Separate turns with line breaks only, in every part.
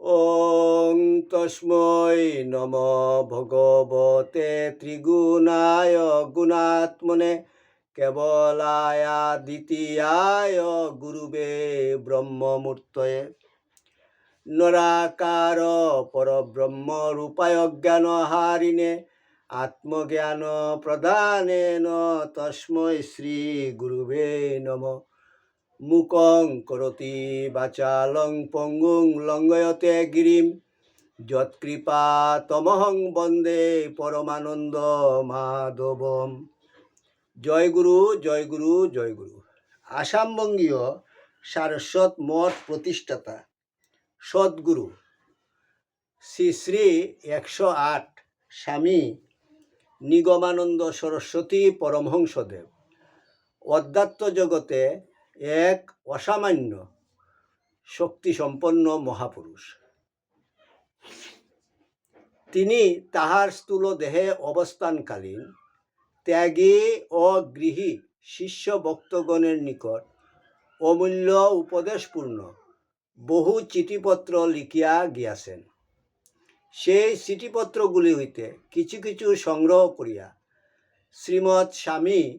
ওং তস্মৈ নম ভগবতে ত্রিগুণায় গুণাত্মনে কেবলায়া দ্বিতীয়ায় গুরুবে ব্রহ্মমূর্তয়ে নরাকার পরব্রহ্ম রূপায় জ্ঞান হারিণে আত্মজ্ঞান প্রদানেন তস্মৈ শ্রী গুরুবে নমঃ মুকং করতি বাচালং পঙ্গুং লঙ্গয়তে গিরিম। যৎকৃপা তমহং বন্দে পরমানন্দ মাধবম। জয় গুরু জয় গুরু জয় গুরু। আসামবঙ্গীয় সারস্বত মঠ প্রতিষ্ঠাতা সদ্গুরু শ্রী শ্রী একশো আট স্বামী নিগমানন্দ সরস্বতী পরমহংসদেব। অধ্যাত্ম জগতে এক অসামান্য, শক্তিসম্পন্ন মহাপুরুষ। তিনি তাহার স্থূল দেহে অবস্থানকালীন ত্যাগী ও গৃহী শিষ্য ভক্তগণের নিকট অমূল্য উপদেশপূর্ণ বহু চিঠিপত্র লিখিয়া গিয়াছেন। সেই চিঠিপত্রগুলি হইতে কিছু কিছু সংগ্রহ করিয়া শ্রীমৎ স্বামী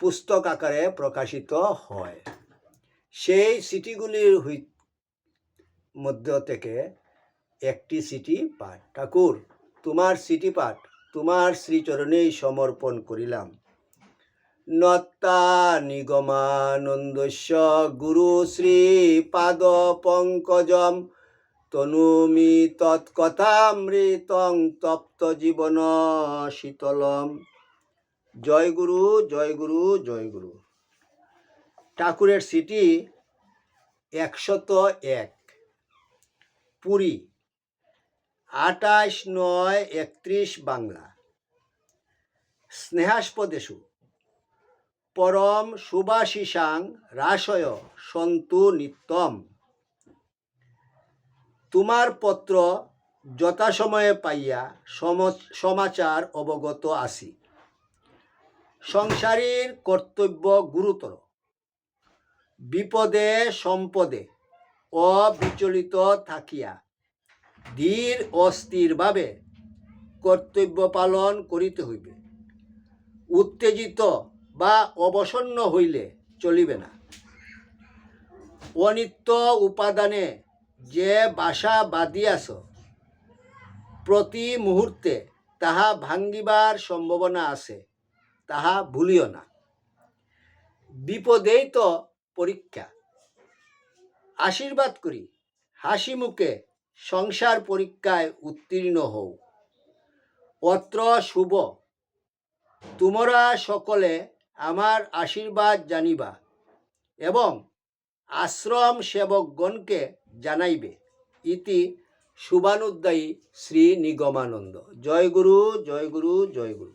পুস্তক আকারে প্রকাশিত হয়। সেই সিটিগুলির মধ্য থেকে একটি সিটি পাঠ। ঠাকুর, তোমার সিটি পাঠ, তোমার শ্রীচরণেই সমর্পণ করিলাম। নত্তা নিগমানন্দস্য গুরু শ্রী পাদ পঙ্কজম তনুমি তৎকথামৃতং তপ্ত জীবন শীতলম। জয় গুরু জয় গুরু জয় গুরু। ঠাকুরের সিটি একশত এক। পুরী আটাশ নয় একত্রিশ বাংলা। স্নেহাস্পদেশু, পরম সুভাষিসাং রাশয় সন্তু নিত্যম। তোমার পত্র যথাসময়ে পাইয়া সম- সমাচার অবগত আসি। সংসারীর কর্তব্য গুরুতর। বিপদে, সম্পদে অবিচলিত থাকিয়া ধীর ও স্থিরভাবে কর্তব্য পালন করিতে হইবে। উত্তেজিত বা অবসন্ন হইলে চলিবে না। অনিত্য উপাদানে যে বাসা বাঁধিয়াছ, প্রতি মুহূর্তে তাহা ভাঙ্গিবার সম্ভাবনা আছে। তাহা ভুলিও না। বিপদেই তো পরীক্ষা। আশীর্বাদ করি, হাসি মুখে সংসার পরীক্ষায় উত্তীর্ণ হও। অত্র শুভ। তোমরা সকলে আমার আশীর্বাদ জানিবা এবং আশ্রম সেবকগণকে জানাইবে ইতি শুভানুদ্দায়ী শ্রী নিগমানন্দ জয় গুরু জয় গুরু জয় গুরু।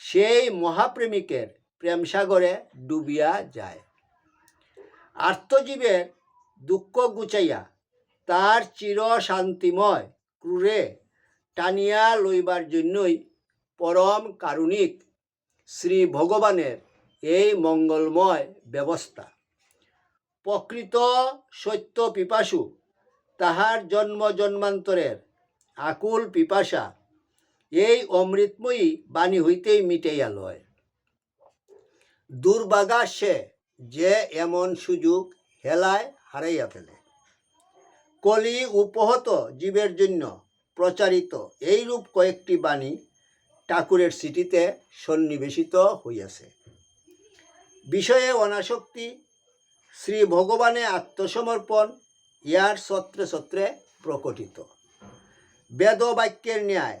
সেই মহাপ্রেমিকের প্রেমসাগরে ডুবিয়া যায়। আর্তজীবের দুঃখ গুচাইয়া তার চির শান্তিময় ক্রুরে টানিয়া লইবার জন্যই পরম কারুণিক শ্রী ভগবানের এই মঙ্গলময় ব্যবস্থা। প্রকৃত সত্য পিপাসু তাহার জন্ম জন্মান্তরের আকুল পিপাসা এই অমৃতময়ী বাণী হইতেই মিটাইয়া লয়। দুর্বাগা সে যে এমন সুযোগ হেলায় হারাইয়া ফেলে। কলি উপহত জীবের জন্য প্রচারিত এইরূপ কয়েকটি বাণী ঠাকুরের সিটিতে সন্নিবেশিত হইয়াছে। বিষয়ে অনাসক্তি, শ্রী ভগবানে আত্মসমর্পণ ইয়ার সত্রে সত্রে প্রকটিত। বেদ বাক্যের ন্যায়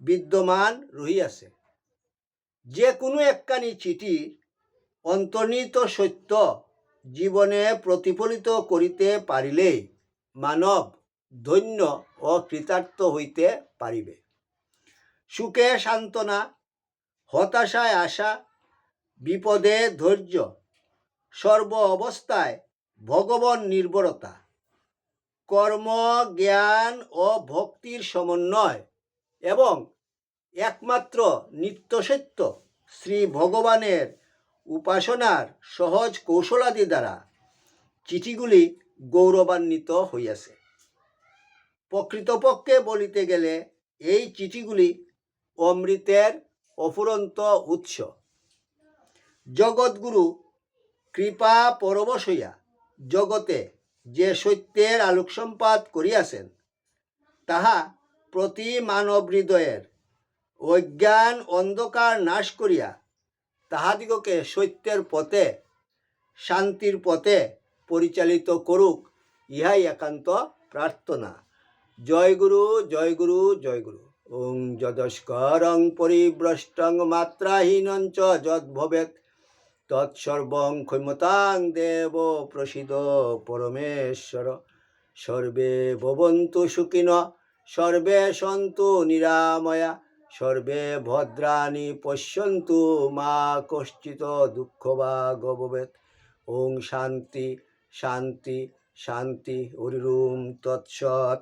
বিদ্যমান রহিয়াছে। যে কোনো একখানি চিঠি অন্তর্নিহিত সত্য জীবনে প্রতিফলিত করিতে পারিলেই মানব ধন্য ও কৃতার্থ হইতে পারিবে। সুখে সান্ত্বনা, হতাশায় আশা, বিপদে ধৈর্য, সর্ব অবস্থায় ভগবান নির্ভরতা কর্ম, জ্ঞান ও ভক্তির সমন্বয় এবং একমাত্র নিত্যসত্য শ্রী ভগবানের উপাসনার সহজ কৌশলাদি দ্বারা চিঠিগুলি গৌরবান্বিত হইয়াছে। প্রকৃতপক্ষে বলিতে গেলে এই চিঠিগুলি অমৃতের অফুরন্ত উৎস। জগৎগুরু কৃপা পরবশ হইয়া জগতে যে সত্যের আলোকসম্পাত করিয়াছেন, তাহা প্রতি মানব হৃদয়ের অজ্ঞান অন্ধকার নাশ করিয়া তাহাদিগকে সত্যের পথে, শান্তির পথে পরিচালিত করুক, ইহাই একান্ত প্রার্থনা। জয় গুরু জয় গুরু জয় গুরু। ওং যদস্করং পরিভ্রষ্টং মাত্রাহীনং চ যদ্ভবেৎ। তৎসর্বং ক্ষমতাং দেব প্রসিদ পরমেশ্বর। সর্বে ভবন্তু সুখিন। সর্বে সন্তু নিরাময়া, সর্বে ভদ্রাণি পশ্যন্তু, মা কশ্চিত দুঃখ বা গববেত ওং শান্তি শান্তি শান্তি, হরিরুম তৎসৎ।